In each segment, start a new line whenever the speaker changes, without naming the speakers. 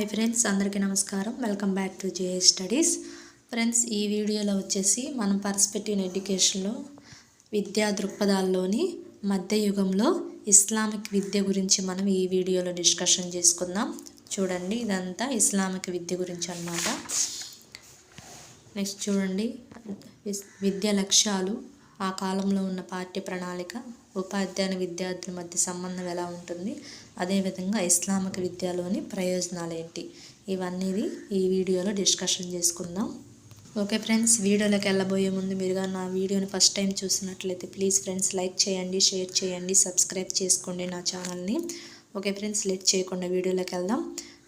Hi friends అందరికీ నమస్కారం. Welcome back to JA studies. Friends ఈ వీడియోలో వచ్చేసి మనం పర్స్పెక్టివ్ ఎడ్యుకేషన్లో విద్యా దృక్పథాల్లోని మధ్యయుగంలో ఇస్లామిక్ విద్య గురించి మనం ఈ వీడియోలో డిస్కషన్ చేసుకుందాం. చూడండి ఇదంతా ఇస్లామిక్ విద్య గురించి అన్నమాట. నెక్స్ట్ చూడండి విద్య లక్ష్యాలు ఆ కాలంలో ఉన్న పాఠ్య ప్రణాళిక ఉపాధ్యాయుని విద్యార్థుల మధ్య సంబంధం ఎలా ఉంటుంది? అదేవిధంగా ఇస్లామిక విద్యలోని ప్రయోజనాలు ఏంటి ఇవన్నీ ఈ వీడియోలో డిస్కషన్ చేసుకుందాం. ఓకే ఫ్రెండ్స్ వీడియోలోకి వెళ్ళబోయే ముందు మీరుగా నా వీడియోని ఫస్ట్ టైం చూసినట్లయితే ప్లీజ్ ఫ్రెండ్స్ లైక్ చేయండి షేర్ చేయండి సబ్స్క్రైబ్ చేసుకోండి నా ఛానల్ని. ఓకే ఫ్రెండ్స్ లేట్ చేయకుండా వీడియోలోకి వెళ్దాం.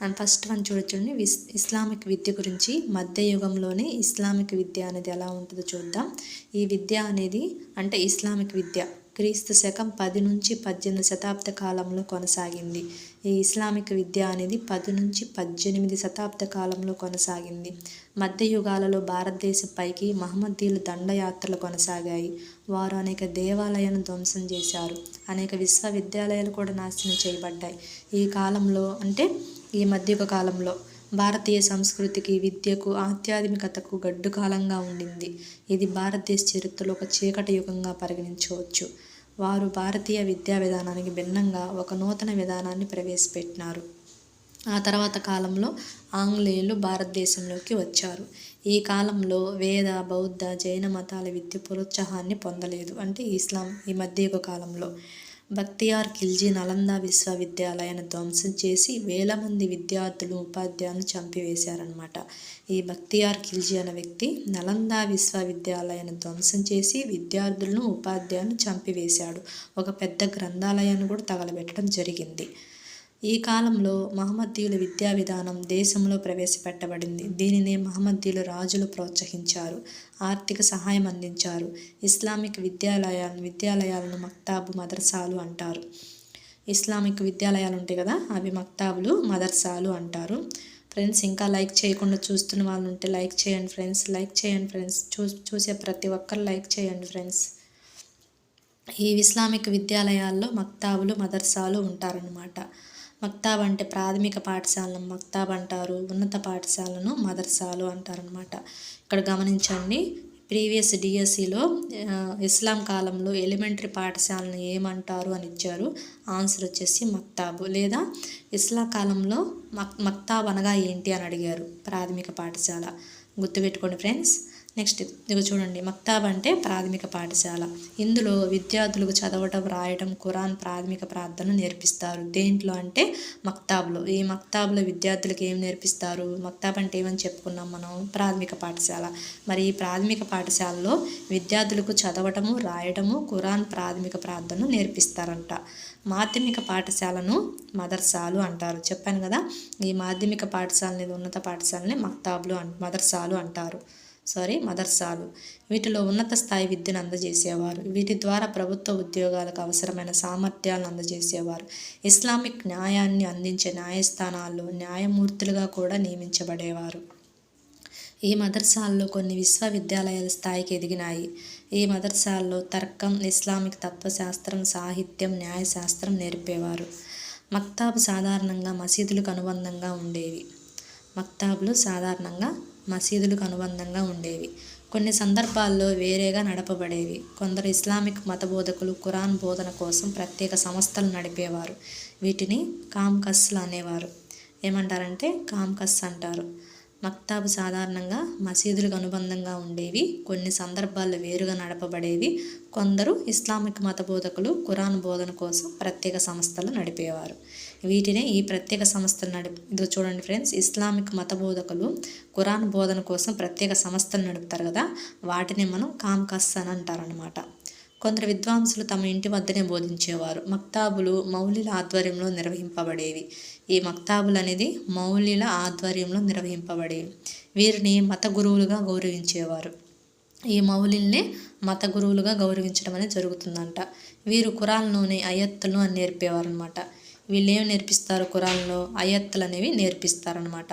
అండ్ ఫస్ట్ వన్ చూడొచ్చండి విస్ ఇస్లామిక్ విద్య గురించి మధ్యయుగంలోనే ఇస్లామిక్ విద్య అనేది ఎలా ఉంటుందో చూద్దాం. ఈ విద్య అనేది అంటే ఇస్లామిక్ విద్య క్రీస్తు శకం పది నుంచి పద్దెనిమిది శతాబ్ద కాలంలో కొనసాగింది. ఈ ఇస్లామిక్ విద్య అనేది పది నుంచి పద్దెనిమిది శతాబ్ద కాలంలో కొనసాగింది. మధ్యయుగాలలో భారతదేశం పైకి మహమ్మదీయులు దండయాత్రలు కొనసాగాయి. వారు అనేక దేవాలయాలను ధ్వంసం చేశారు. అనేక విశ్వవిద్యాలయాలు కూడా నాశనం చేయబడ్డాయి. ఈ కాలంలో అంటే ఈ మధ్యయుగ కాలంలో భారతీయ సంస్కృతికి విద్యకు ఆధ్యాత్మికతకు గడ్డుకాలంగా ఉండింది. ఇది భారతదేశ చరిత్రలో ఒక చీకటి యుగంగా పరిగణించవచ్చు. వారు భారతీయ విద్యా విధానానికి భిన్నంగా ఒక నూతన విధానాన్ని ప్రవేశపెట్టినారు. ఆ తర్వాత కాలంలో ఆంగ్లేయులు భారతదేశంలోకి వచ్చారు. ఈ కాలంలో వేద బౌద్ధ జైన మతాల విద్య ప్రోత్సాహాన్ని పొందలేదు. అంటే ఇస్లాం ఈ మధ్యయుగ కాలంలో. బక్తియార్ ఖిల్జీ నలంద విశ్వవిద్యాలయాన్ని ధ్వంసం చేసి వేల మంది విద్యార్థులు ఉపాధ్యాయులను చంపివేశారనమాట ఈ బక్తియార్ ఖిల్జీ అనే వ్యక్తి నలంద విశ్వవిద్యాలయాన్ని ధ్వంసం చేసి విద్యార్థులను ఉపాధ్యాయులను చంపివేశాడు. ఒక పెద్ద గ్రంథాలయాన్ని కూడా తగలబెట్టడం జరిగింది. ఈ కాలంలో మహమ్మదీయుల విద్యా విధానం దేశంలో ప్రవేశపెట్టబడింది. దీనిని మహమ్మదీయులు రాజులు ప్రోత్సహించారు ఆర్థిక సహాయం అందించారు ఇస్లామిక్ విద్యాలయాలను విద్యాలయాలను మక్తాబు మదర్సాలు అంటారు. ఇస్లామిక్ విద్యాలయాలు ఉంటాయి కదా అవి మక్తాబులు మదర్సాలు అంటారు. ఫ్రెండ్స్ ఇంకా లైక్ చేయకుండా చూస్తున్న వాళ్ళు ఉంటే లైక్ చేయండి ఫ్రెండ్స్ లైక్ చేయండి ఫ్రెండ్స్ చూ చూసే ప్రతి ఒక్కరు లైక్ చేయండి ఫ్రెండ్స్. ఈ ఇస్లామిక్ విద్యాలయాల్లో మక్తాబులు మదర్సాలు ఉంటారనమాట మక్తాబ్ అంటే ప్రాథమిక పాఠశాలను మక్తాబ్ అంటారు ఉన్నత పాఠశాలను మదర్సాలు అంటారనమాట ఇక్కడ గమనించండి ప్రీవియస్ డిఎస్సిలో ఇస్లాం కాలంలో ఎలిమెంటరీ పాఠశాలను ఏమంటారు అని ఇచ్చారు. ఆన్సర్ వచ్చేసి మక్తాబు. లేదా ఇస్లాం కాలంలో మక్ మక్తాబ్ అనగా ఏంటి అని అడిగారు ప్రాథమిక పాఠశాల. గుర్తుపెట్టుకోండి ఫ్రెండ్స్. నెక్స్ట్ ఇదిగో చూడండి మక్తాబ్ అంటే ప్రాథమిక పాఠశాల. ఇందులో విద్యార్థులకు చదవటం రాయటం ఖురాన్ ప్రాథమిక ప్రార్థనలు నేర్పిస్తారు. దేంట్లో అంటే మక్తాబ్లో. ఈ మక్తాబ్లో విద్యార్థులకు ఏం నేర్పిస్తారు? మక్తాబ్ అంటే ఏమని చెప్పుకున్నాం మనం? ప్రాథమిక పాఠశాల. మరి ఈ ప్రాథమిక పాఠశాలలో విద్యార్థులకు చదవటము రాయటము ఖురాన్ ప్రాథమిక ప్రార్థనలు నేర్పిస్తారంట. మాధ్యమిక పాఠశాలను మదర్సాలు అంటారు. చెప్పాను కదా ఈ మాధ్యమిక పాఠశాలని ఉన్నత పాఠశాలని మక్తాబ్లు అన్ మదర్సాలు అంటారు. సారీ మదర్సాలు వీటిలో ఉన్నత స్థాయి విద్యను అందజేసేవారు. వీటి ద్వారా ప్రభుత్వ ఉద్యోగాలకు అవసరమైన సామర్థ్యాలను అందజేసేవారు. ఇస్లామిక్ న్యాయాన్ని అందించే న్యాయస్థానాల్లో న్యాయమూర్తులుగా కూడా నియమించబడేవారు. ఈ మదర్సాల్లో కొన్ని విశ్వవిద్యాలయాల స్థాయికి ఎదిగినాయి. ఈ మదర్సాల్లో తర్కం ఇస్లామిక్ తత్వశాస్త్రం సాహిత్యం న్యాయశాస్త్రం నేర్పేవారు. మక్తాబ్ సాధారణంగా మసీదులకు అనుబంధంగా ఉండేవి. మక్తాబులు సాధారణంగా మసీదులకు అనుబంధంగా ఉండేవి. కొన్ని సందర్భాల్లో వేరేగా నడపబడేవి. కొందరు ఇస్లామిక్ మత బోధకులు ఖురాన్ బోధన కోసం ప్రత్యేక సంస్థలు నడిపేవారు. వీటిని కామ్కస్లు అనేవారు. ఏమంటారంటే కామ్కస్ అంటారు. మక్తాబ్ సాధారణంగా మసీదులకు అనుబంధంగా ఉండేవి. కొన్ని సందర్భాల్లో వేరుగా నడపబడేవి. కొందరు ఇస్లామిక్ మత బోధకులు ఖురాన్ బోధన కోసం ప్రత్యేక సంస్థలు నడిపేవారు. వీటినే ఈ ప్రత్యేక సంస్థలు నడుపు ఇదిగో చూడండి ఫ్రెండ్స్ ఇస్లామిక్ మత బోధకులు ఖురాన్ బోధన కోసం ప్రత్యేక సంస్థలు నడుపుతారు కదా వాటిని మనం కామ్కస్ అని అంటారనమాట కొందరు విద్వాంసులు తమ ఇంటి వద్దనే బోధించేవారు. మక్తాబులు మౌలిల ఆధ్వర్యంలో నిర్వహింపబడేవి. ఈ మక్తాబులు అనేది మౌలిల ఆధ్వర్యంలో నిర్వహింపబడేవి. వీరిని మత గురువులుగా గౌరవించేవారు. ఈ మౌలిల్నే మత గురువులుగా గౌరవించడం అనేది జరుగుతుందంట. వీరు కురాల్లోని అయత్తులను అని నేర్పేవారనమాట వీళ్ళు ఏం నేర్పిస్తారు కురాన్లో? అయత్తులు అనేవి నేర్పిస్తారనమాట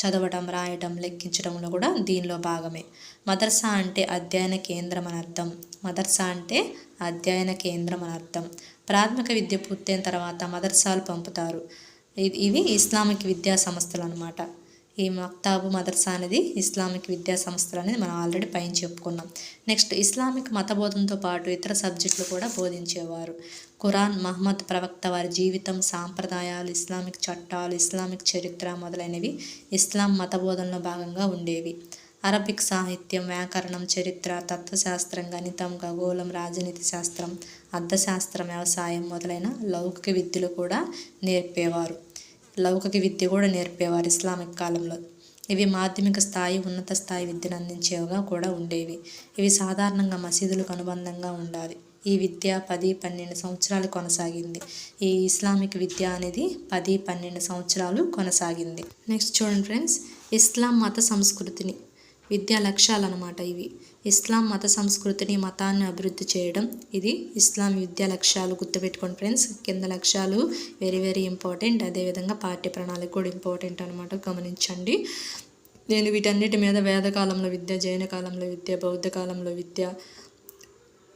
చదవడం రాయడం లెక్కించడంలో కూడా దీనిలో భాగమే. మదర్సా అంటే అధ్యయన కేంద్రం అని అర్థం. మదర్సా అంటే అధ్యయన కేంద్రం అని అర్థం. ప్రాథమిక విద్య పూర్తయిన తర్వాత మదర్సాలు పంపుతారు. ఇది ఇవి ఇస్లామిక్ విద్యా సంస్థలు అనమాట ఈ మక్తాబు మదర్సా అనేది ఇస్లామిక్ విద్యా సంస్థలు అనేది మనం ఆల్రెడీ పైన చెప్పుకున్నాం. నెక్స్ట్ ఇస్లామిక్ మతబోధనతో పాటు ఇతర సబ్జెక్టులు కూడా బోధించేవారు. ఖురాన్ మహమ్మద్ ప్రవక్త వారి జీవితం సాంప్రదాయాలు ఇస్లామిక్ చట్టాలు ఇస్లామిక్ చరిత్ర మొదలైనవి ఇస్లాం మతబోధనలో భాగంగా ఉండేవి. అరబిక్ సాహిత్యం వ్యాకరణం చరిత్ర తత్వశాస్త్రం గణితం ఖగోళం రాజనీతి శాస్త్రం అర్థశాస్త్రం వ్యవసాయం మొదలైన లౌకిక విద్యలు కూడా నేర్పేవారు. లౌకిక విద్య కూడా నేర్పేవారు ఇస్లామిక్ కాలంలో. ఇవి మాధ్యమిక స్థాయి ఉన్నత స్థాయి విద్యను అందించేవిగా కూడా ఉండేవి. ఇవి సాధారణంగా మసీదులకు అనుబంధంగా ఉండాలి. ఈ విద్య పది పన్నెండు సంవత్సరాలు కొనసాగింది. ఈ ఇస్లామిక్ విద్య అనేది పది పన్నెండు సంవత్సరాలు కొనసాగింది. నెక్స్ట్ చూడండి ఫ్రెండ్స్ ఇస్లాం మత సంస్కృతిని. విద్యా లక్ష్యాలు అనమాట ఇవి. ఇస్లాం మత సంస్కృతిని మతాన్ని అభివృద్ధి చేయడం ఇది. ఇస్లాం విద్యా లక్ష్యాలు గుర్తుపెట్టుకోండి ఫ్రెండ్స్. కింద లక్ష్యాలు వెరీ వెరీ ఇంపార్టెంట్. అదేవిధంగా పాఠ్య ప్రణాళిక కూడా ఇంపార్టెంట్ అనమాట గమనించండి. నేను వీటన్నిటి మీద వేదకాలంలో విద్య జైన కాలంలో విద్య బౌద్ధ కాలంలో విద్య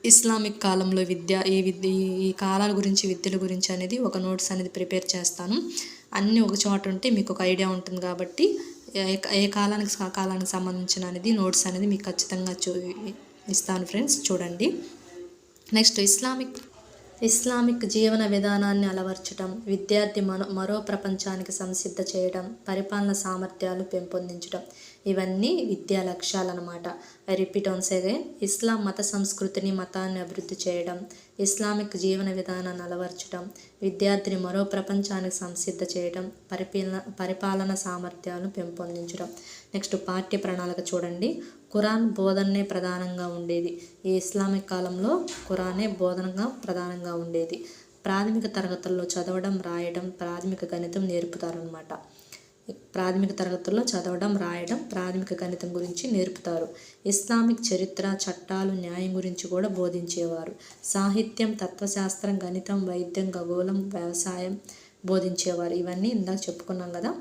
ఇస్లామిక్ కాలంలో విద్య ఈ విద్య ఈ కాలాల గురించి విద్యల గురించి అనేది ఒక నోట్స్ అనేది ప్రిపేర్ చేస్తాను. అన్నీ ఒక చోట ఉంటే మీకు ఒక ఐడియా ఉంటుంది కాబట్టి ఏ ఏ కాలానికి కాలానికి సంబంధించిన అనేది నోట్స్ అనేది మీకు ఖచ్చితంగా చూ ఇస్తాను ఫ్రెండ్స్ చూడండి. నెక్స్ట్ ఇస్లామిక్ ఇస్లామిక్ జీవన విధానాన్ని అలవర్చడం విద్యార్థి మరో మరో ప్రపంచానికి సంసిద్ధ చేయడం పరిపాలన సామర్థ్యాలు పెంపొందించడం ఇవన్నీ విద్యా లక్ష్యాలన్నమాట I repeat once again Islam మత సంస్కృతిని మతాన్ని అభివృద్ధి చేయడం ఇస్లామిక్ జీవన విధానాన్ని అలవర్చడం విద్యార్థిని మరో ప్రపంచానికి సంసిద్ధ చేయడం పరిపాలన పరిపాలన సామర్థ్యాలను పెంపొందించడం నెక్స్ట్ పాఠ్య ప్రణాళిక చూడండి. ఖురాన్ బోధనే ప్రధానంగా ఉండేది. ఈ ఇస్లామిక్ కాలంలో ఖురానే బోధనగా ప్రధానంగా ఉండేది. ప్రాథమిక తరగతుల్లో చదవడం రాయడం ప్రాథమిక గణితం నేర్పుతారనమాట ప్రాథమిక తరగతుల్లో చదవడం రాయడం ప్రాథమిక గణితం గురించి నేర్పుతారు. ఇస్లామిక్ చరిత్ర చట్టాలు న్యాయం గురించి కూడా బోధించేవారు. సాహిత్యం తత్వశాస్త్రం గణితం వైద్యం ఖగోళం వ్యవసాయం బోధించేవారు. ఇవన్నీ ఇందాక చెప్పుకున్నాం కదా.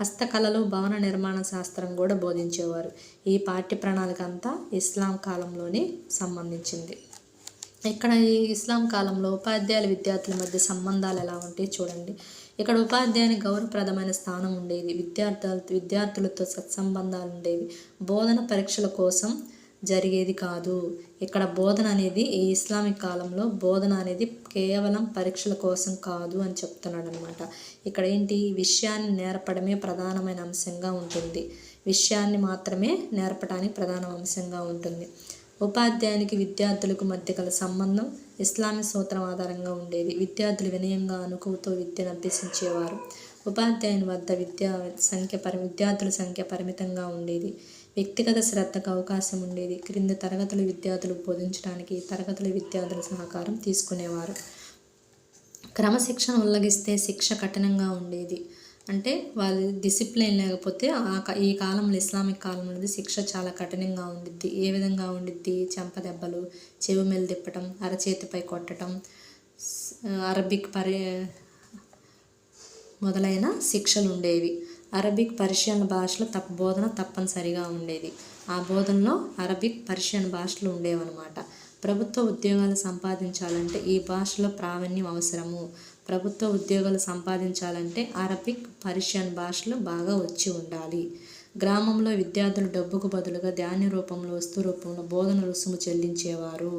హస్తకళలు భవన నిర్మాణ శాస్త్రం కూడా బోధించేవారు. ఈ పాఠ్య ప్రణాళిక అంతా ఇస్లాం కాలంలోనే సంబంధించింది. ఇక్కడ ఈ ఇస్లాం కాలంలో ఉపాధ్యాయుల విద్యార్థుల మధ్య సంబంధాలు ఎలా ఉంటాయి చూడండి. ఇక్కడ ఉపాధ్యాయునికి గౌరవప్రదమైన స్థానం ఉండేది. విద్యార్థులు విద్యార్థులతో సత్సంబంధాలు ఉండేవి. బోధన పరీక్షల కోసం జరిగేది కాదు. ఇక్కడ బోధన అనేది ఈ ఇస్లామిక్ కాలంలో బోధన అనేది కేవలం పరీక్షల కోసం కాదు అని చెప్తున్నాడు అనమాట ఇక్కడ ఏంటి? విషయాన్ని నేర్పడమే ప్రధానమైన అంశంగా ఉంటుంది. విషయాన్ని మాత్రమే నేర్పడానికి ప్రధాన అంశంగా ఉంటుంది. ఉపాధ్యాయునికి విద్యార్థులకు మధ్య గల సంబంధం ఇస్లామిక్ సూత్రం ఆధారంగా ఉండేది. విద్యార్థులు వినయంగా అనుకువతో విద్యను అభ్యసించేవారు. ఉపాధ్యాయుని వద్ద విద్యా సంఖ్య పరి విద్యార్థుల సంఖ్య పరిమితంగా ఉండేది. వ్యక్తిగత శ్రద్ధకు అవకాశం ఉండేది. క్రింద తరగతుల విద్యార్థులు బోధించడానికి తరగతుల విద్యార్థుల సహకారం తీసుకునేవారు. క్రమశిక్షణ ఉల్లంఘిస్తే శిక్ష కఠినంగా ఉండేది. అంటే వాళ్ళు డిసిప్లిన్ లేకపోతే ఈ కాలంలో ఇస్లామిక్ కాలంలో అనేది శిక్ష చాలా కఠినంగా ఉండిద్ది. ఏ విధంగా ఉండిద్ది? చెంప దెబ్బలు చెవి మెలు తిప్పటం అరచేతిపై కొట్టడం అరబిక్ పరి మొదలైన శిక్షలు ఉండేవి. అరబిక్ పర్షియన్ భాషలో తప్ప బోధన తప్పనిసరిగా ఉండేది. ఆ బోధనలో అరబిక్ పర్షియన్ భాషలు ఉండేవన్నమాట. ప్రభుత్వ ఉద్యోగాలు సంపాదించాలంటే ఈ భాషలో ప్రావీణ్యం అవసరము. ప్రభుత్వ ఉద్యోగాలు సంపాదించాలంటే అరబిక్ పర్షియన్ భాషలు బాగా వచ్చి ఉండాలి. గ్రామంలో విద్యార్థులు డబ్బుకు బదులుగా ధాన్య రూపంలో వస్తు రూపంలో బోధన రుసుము చెల్లించేవారు.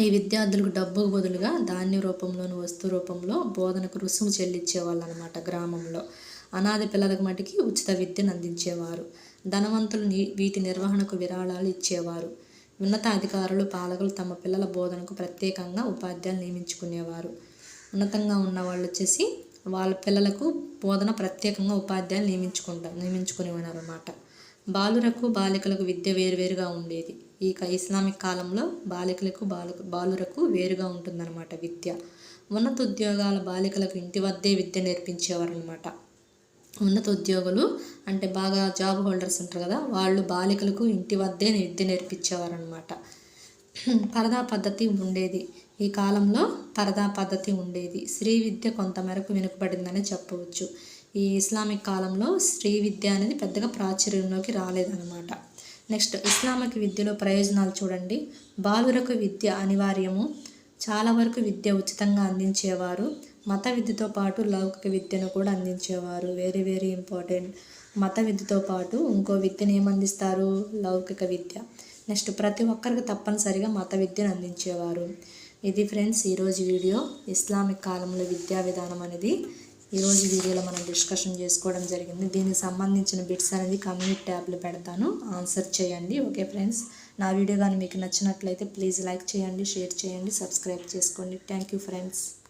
ఈ విద్యార్థులకు డబ్బుకు బదులుగా ధాన్య రూపంలోను వస్తు రూపంలో బోధనకు రుసుము చెల్లించేవాళ్ళు అనమాట గ్రామంలో. అనాథ పిల్లలకు మటుకి ఉచిత విద్యను అందించేవారు. ధనవంతులు వీటి నిర్వహణకు విరాళాలు ఇచ్చేవారు. ఉన్నతాధికారులు పాలకులు తమ పిల్లల బోధనకు ప్రత్యేకంగా ఉపాధ్యాయులు నియమించుకునేవారు. ఉన్నతంగా ఉన్న వాళ్ళు వచ్చేసి వాళ్ళ పిల్లలకు బోధన ప్రత్యేకంగా ఉపాధ్యాయులు నియమించుకుంటారు నియమించుకుని అనమాట బాలురకు బాలికలకు విద్య వేరువేరుగా ఉండేది. ఈ ఇస్లామిక్ కాలంలో బాలికలకు బాలు బాలురకు వేరుగా ఉంటుందన్నమాట విద్య. ఉన్నత ఉద్యోగాల బాలికలకు ఇంటి వద్దే విద్య నేర్పించేవారు అనమాట ఉన్నత ఉద్యోగులు అంటే బాగా జాబ్ హోల్డర్స్ ఉంటారు కదా వాళ్ళు బాలికలకు ఇంటి వద్దే విద్య నేర్పించేవారు అనమాట పరదా పద్ధతి ఉండేది. ఈ కాలంలో పరదా పద్ధతి ఉండేది. స్త్రీ విద్య కొంతమేరకు వెనుకబడిందని చెప్పవచ్చు. ఈ ఇస్లామిక్ కాలంలో స్త్రీ విద్య అనేది పెద్దగా ప్రాచుర్యంలోకి రాలేదన్నమాట. నెక్స్ట్ ఇస్లామిక్ విద్యలో ప్రయోజనాలు చూడండి. బాలురకు విద్య అనివార్యము. చాలా వరకు విద్య ఉచితంగా అందించేవారు. మత విద్యతో పాటు లౌకిక విద్యను కూడా అందించేవారు. వెరీ వెరీ ఇంపార్టెంట్ మత విద్యతో పాటు ఇంకో విద్యను ఏమందిస్తారు? లౌకిక విద్య. నెక్స్ట్ ప్రతి ఒక్కరికి తప్పనిసరిగా మత విద్యను అందించేవారు. ఇది ఫ్రెండ్స్ ఈరోజు వీడియో ఇస్లామిక్ కాలంలో విద్యా విధానం అనేది. ఈరోజు వీడియోలో మనం డిస్కషన్ చేసుకోవడం జరిగింది. దీనికి సంబంధించిన బిట్స్ అనేది కమ్యూనిటీ ట్యాబ్లో పెడతాను. ఆన్సర్ చేయండి ఓకే ఫ్రెండ్స్? నా వీడియో కానీ మీకు నచ్చినట్లయితే ప్లీజ్ లైక్ చేయండి షేర్ చేయండి సబ్స్క్రైబ్ చేసుకోండి. Thank you friends.